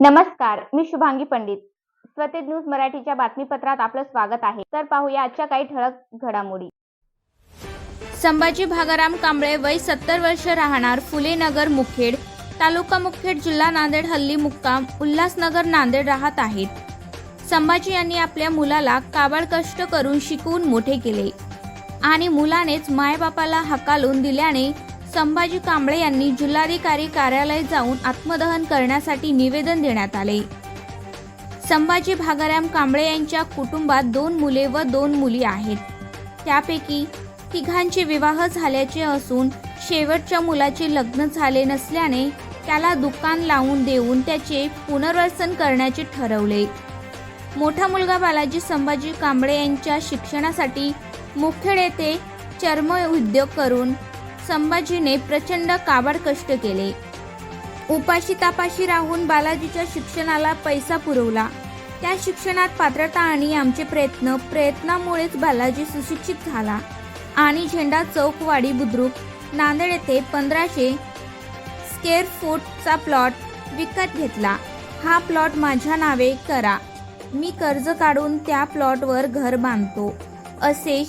नमस्कार मी शुभांगी पंडित. स्वतेज न्यूज मराठीच्या बातमीपत्रात आपलं स्वागत आहे. तर पाहूया आजच्या काही ठळक घडामोडी. संभाजी भागाराम कांबळे वय सत्तर वर्ष राहणार फुले नगर मुखेड तालुका मुखेड जिल्हा नांदेड हल्ली मुक्काम उल्हासनगर नांदेड राहत आहेत. संभाजी यांनी आपल्या मुलाला काबाड कष्ट करून शिकवून मोठे केले. आणि मुलानेच मायबापाला हकालून दिल्याने संभाजी कांबळे यांनी जिल्हाधिकारी कार्यालय जाऊन आत्मदहन करण्यासाठी निवेदन देण्यात आले. संभाजी भागाराम कांबळे यांच्या कुटुंबात दोन मुले व दोन मुली आहेत. त्यापैकी तिघांचे विवाह झाल्याचे असून शेवटच्या मुलाचे लग्न झाले नसल्याने त्याला दुकान लावून देऊन त्याचे पुनर्वसन करण्याचे ठरवले. मोठा मुलगा बालाजी संभाजी कांबळे यांच्या शिक्षणासाठी मुखेड येथे चर्म उद्योग करून संभाजीने प्रचंड काबाड कष्ट केले. उपाशी तापाशी राहून बालाजीच्या शिक्षणाला पैसा पुरवला. त्या शिक्षणात पात्रता आणि आमचे प्रयत्न प्रयत्नामुळेच बालाजी सुशिक्षित झाला. आणि झेंडा चौकवाडी बुद्रुक नांदेड येथे पंधराशे स्केअर फूटचा प्लॉट विकत घेतला. हा प्लॉट माझ्या नावे करा. मी कर्ज काढून त्या प्लॉटवर घर बांधतो. असे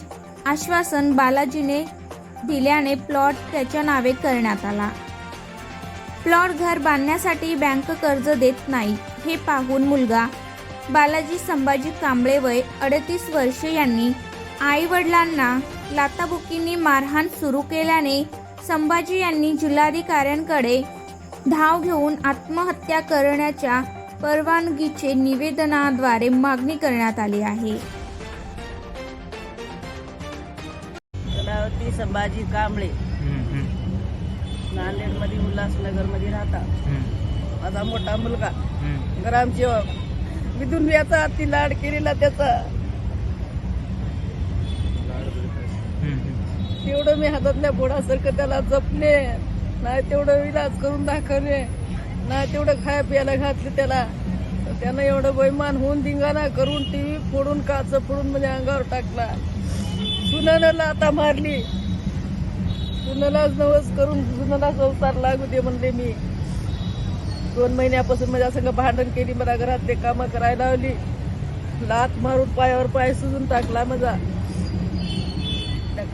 आश्वासन बालाजीने दिल्याने प्लॉट त्याच्या नावे करण्यात आला. प्लॉट घर बांधण्यासाठी बँक कर्ज देत नाही हे पाहून मुलगा बालाजी संभाजी कांबळे वय अडतीस वर्ष यांनी आई वडिलांना लाताबुकींनी मारहाण सुरू केल्याने संभाजी यांनी जिल्हाधिकाऱ्यांकडे धाव घेऊन आत्महत्या करण्याच्या परवानगीचे निवेदनाद्वारे मागणी करण्यात आली आहे. संभाजी कांबळे. नांदेडमध्ये उल्हासनगरमध्ये राहतात. माझा मोठा मुलगा. ग्रामसेवक विधून याचा अति लाड केलेला त्याचा. तेवढं मी हातातल्या बोडासारखं त्याला जपले नाही तेवढं विलास करून दाखवले नाही तेवढं खाया प्यायला घातलं त्याला. त्यानं एवढं बैमान होऊन धिंगाणा करून टीव्ही फोडून काच फोडून म्हणजे अंगावर टाकला. सुनानं आता मारली. सुनालाच नवस करून सुनाला संसार लागू दे म्हणले मी. दोन महिन्यापासून माझ्या संग भांडण केली मला घरात ते कामं करायला लावली. लात मारून पायावर पाय सुजून टाकला माझा.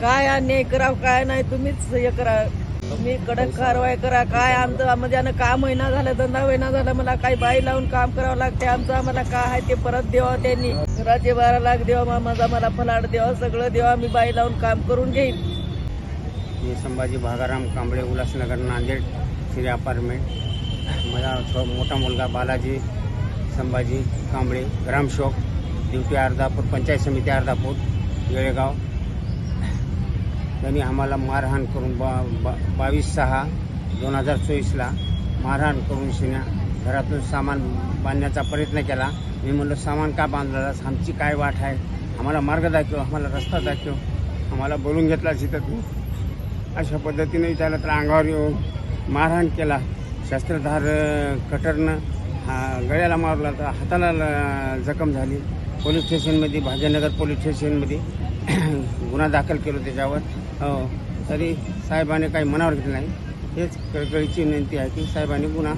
काय अन्याय करावं काय नाही तुम्हीच हे करा. तुम्ही कडक कारवाई करा. काय आमचं म्हणजे काम महिना झालं धंदा होईना झाला मला काही बाई लावून काम करावं लागते आमचं आम्हाला काय आहे ते परत देवा त्यांनी. घराचे बारा लाख देवा माझा मला फलाड देवा सगळं देवा मी बाई लावून काम करून घेईन. मी संभाजी भागाराम कांबळे उल्हासनगर नांदेड श्री अपार्टमेंट। माझा छो मोठा मुलगा बालाजी संभाजी कांबळे ग्रामशोक ड्युटी अर्धापूर पंचायत समिती अर्धापूर येळेगाव। त्यांनी आम्हाला मारहाण करून बा बा बावीस सहा दोन हजार चोवीसला मारहाण करून शिन्या घरातून सामान बांधण्याचा प्रयत्न केला. मी म्हणलं सामान का बांधलं? आमची काय वाट आहे? आम्हाला मार्ग दाखव आम्हाला रस्ता दाखव आम्हाला बोलून घेतला तिथं तू. अशा पद्धतीने त्याला तर अंगावर येऊन मारहाण केला. शस्त्रधार कटरनं हा, गळ्याला मारला तर हाताला जखम झाली. पोलीस स्टेशनमध्ये भाग्यनगर पोलीस स्टेशनमध्ये गुन्हा दाखल केलो त्याच्यावर. हो तरी साहेबाने काही मनावर घेतलं नाही. हेच कळकळीची विनंती आहे की साहेबांनी गुन्हा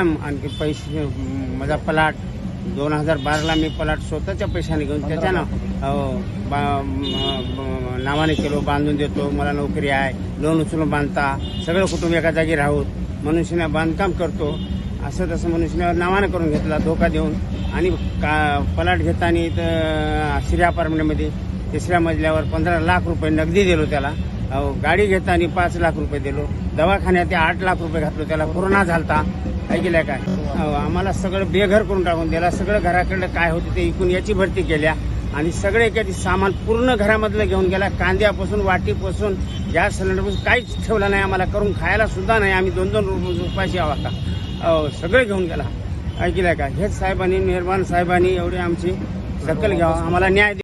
आणखी पैसे माझा पलाट दोन हजार बाराला मी पलाट स्वतःच्या पैशाने घेऊन त्याच्यानं हो, बा- नावाने केलो बांधून देतो मला नोकरी आहे लोन उचलून बांधता सगळं कुटुंब एका जागी राहूत मनुष्याने बांधकाम करतो असं तसं मनुष्याने नावानं करून घेतला धोका देऊन. आणि का पलाट घेताना तर श्री अपार्टमेंटमध्ये तिसऱ्या मजल्यावर पंधरा लाख रुपये नगदी दिलो त्याला. अहो, गाडी घेताना पाच लाख रुपये दिलो. दवाखान्यात ते आठ लाख रुपये घातलो त्याला. कोरोना झालता. ऐकल्या काय? अहो, आम्हाला सगळं बेघर करून टाकून दिला. सगळं घराकडलं काय होतं ते इकून याची भरती केल्या. आणि सगळे एखादी सामान पूर्ण घरामधलं घेऊन गेला. कांद्यापासून वाटीपासून गॅस सिलेंडरपासून काहीच ठेवलं नाही आम्हाला. करून खायला सुद्धा नाही. आम्ही दोन दोन रुपयाची आहोत अहो, सगळे घेऊन गेला. ऐकल्या का हेच साहेबांनी निर्माण साहेबांनी एवढी आमची दखल घ्यावं. आम्हाला न्याय